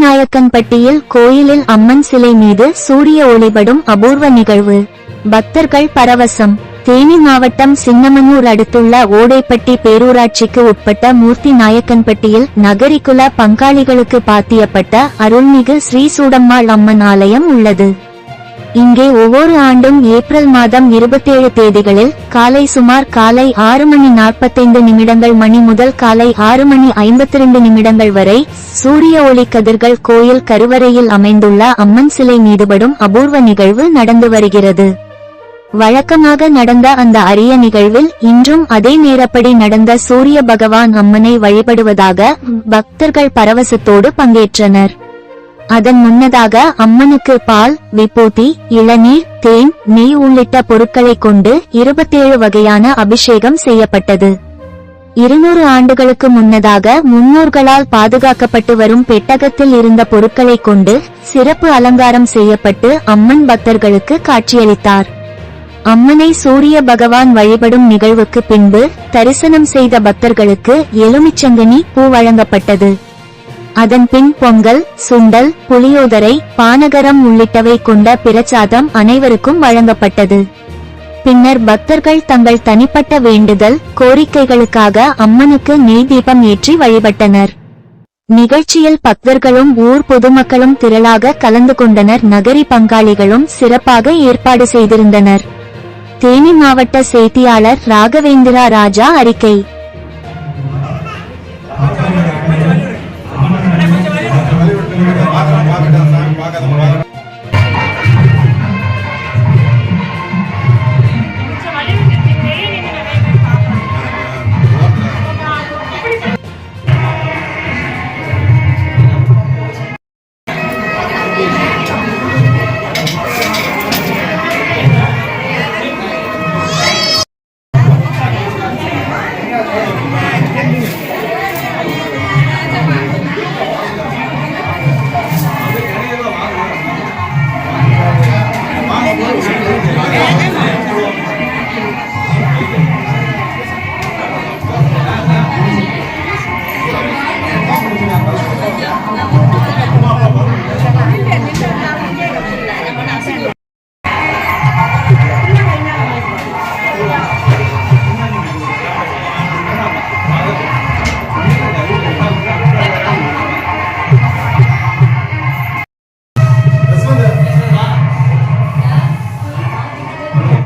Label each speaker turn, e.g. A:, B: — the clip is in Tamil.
A: மூர்த்திநாயக்கன்பட்டியில் கோயிலில் அம்மன் சிலை மீது சூரிய ஒளிபடும் அபூர்வ நிகழ்வு. பக்தர்கள் பரவசம். தேனி மாவட்டம் சின்னமனூர் அடுத்துள்ள ஓடைப்பட்டி பேரூராட்சிக்கு உட்பட்ட மூர்த்தி நாயக்கன்பட்டியில் நகரிக்குல பங்காளிகளுக்கு பாத்தியப்பட்ட அருள்மிகு ஸ்ரீ சூடம்மாள் அம்மன் ஆலயம் உள்ளது. இங்கே ஒவ்வொரு ஆண்டும் ஏப்ரல் மாதம் இருபத்தேழு தேதிகளில் காலை சுமார் காலை ஆறு மணி நாற்பத்தைந்து நிமிடங்கள் மணி முதல் காலை ஆறு மணி ஐம்பத்தி ரெண்டு நிமிடங்கள் வரை சூரிய ஒளி கதிர்கள் கோயில் கருவறையில் அமைந்துள்ள அம்மன் சிலை மீதுபடும் அபூர்வ நிகழ்வு நடந்து வருகிறது. வழக்கமாக நடந்த அந்த அரிய நிகழ்வில் இன்றும் அதே நேரப்படி நடந்த சூரிய பகவான் அம்மனை வழிபடுவதாக பக்தர்கள் பரவசத்தோடு பங்கேற்றனர். அதன் முன்னதாக அம்மனுக்கு பால் விபூதி இளநீர் தேன் நெய் உள்ளிட்ட பொருட்களை கொண்டு இருபத்தேழு வகையான அபிஷேகம் செய்யப்பட்டது. இருநூறு ஆண்டுகளுக்கு முன்னதாக முன்னோர்களால் பாதுகாக்கப்பட்டு வரும் பெட்டகத்தில் இருந்த பொருட்களை கொண்டு சிறப்பு அலங்காரம் செய்யப்பட்டு அம்மன் பக்தர்களுக்கு காட்சியளித்தார். அம்மனை சூரிய பகவான் வழிபடும் நிகழ்வுக்கு பின்பு தரிசனம் செய்த பக்தர்களுக்கு எலுமிச்சங்கனி பூ வழங்கப்பட்டது. அதன் பின் பொங்கல் சுண்டல் புளியோதரை பானகரம் உள்ளிட்டவை கொண்ட பிரசாதம் அனைவருக்கும் வழங்கப்பட்டது. பின்னர் பக்தர்கள் தங்கள் தனிப்பட்ட வேண்டுதல் கோரிக்கைகளுக்காக அம்மனுக்கு நெய் தீபம் ஏற்றி வழிபட்டனர். நிகழ்ச்சியில் பக்தர்களும் ஊர் பொதுமக்களும் திரளாக கலந்து கொண்டனர். நகரி பங்காளிகளும் சிறப்பாக ஏற்பாடு செய்திருந்தனர். தேனி மாவட்ட செய்தியாளர் ராகவேந்திரா ராஜா அறிக்கை. பார்க்கட்டும் சாமி பார்க்காத